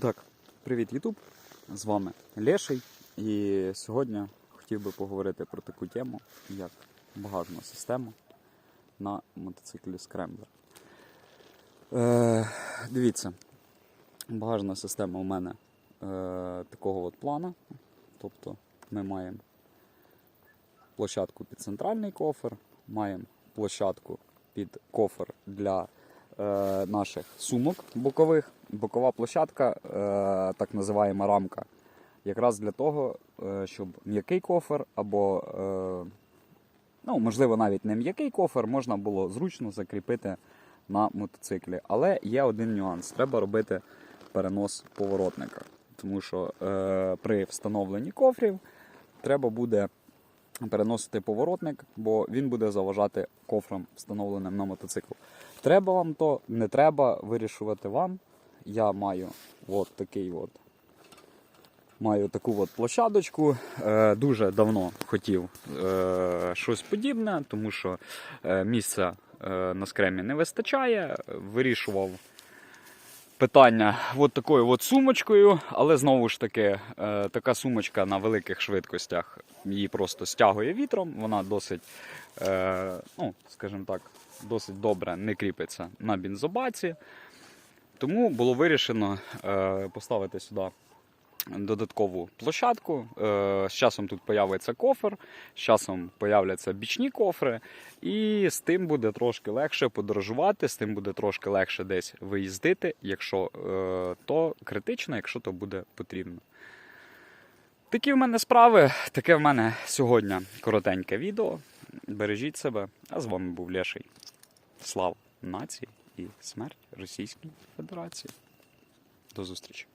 Так, привіт, Ютуб! З вами Леший. І сьогодні хотів би поговорити про таку тему, як багажна система на мотоциклі Скремблер. Е, дивіться, багажна система у мене е, такого от плану. Тобто ми маємо площадку під центральний кофер, маємо площадку під кофер для е, наших сумок бокових. Бокова площадка, е, так називаємо рамка, якраз для того, е, щоб м'який кофер або, е, ну, можливо, навіть не м'який кофер можна було зручно закріпити на мотоциклі. Але є один нюанс: треба робити перенос поворотника. Тому що при встановленні кофрів треба буде переносити поворотник, бо він буде заважати кофрам, встановленим на мотоцикл. Треба вам то, не треба вирішувати вам. Я маю от такий от. Маю таку от площадочку. Е, дуже давно хотів е, щось подібне, тому що е, місця е, на скремі не вистачає. Вирішував питання от такою от сумочкою, але знову ж таки, е, така сумочка на великих швидкостях її просто стягує вітром. Вона досить, е, ну, скажімо так, досить добре не кріпиться на бензобаці. Тому було вирішено е, поставити сюди додаткову площадку. Е, з часом тут появиться кофер, з часом появляться бічні кофри, і з тим буде трошки легше подорожувати, з тим буде трошки легше десь виїздити, якщо е, то критично, якщо то буде потрібно. Такі в мене справи. Таке в мене сьогодні коротеньке відео. Бережіть себе. А з вами був Леший. Слава нації і смерть Російській Федерації. До зустрічі!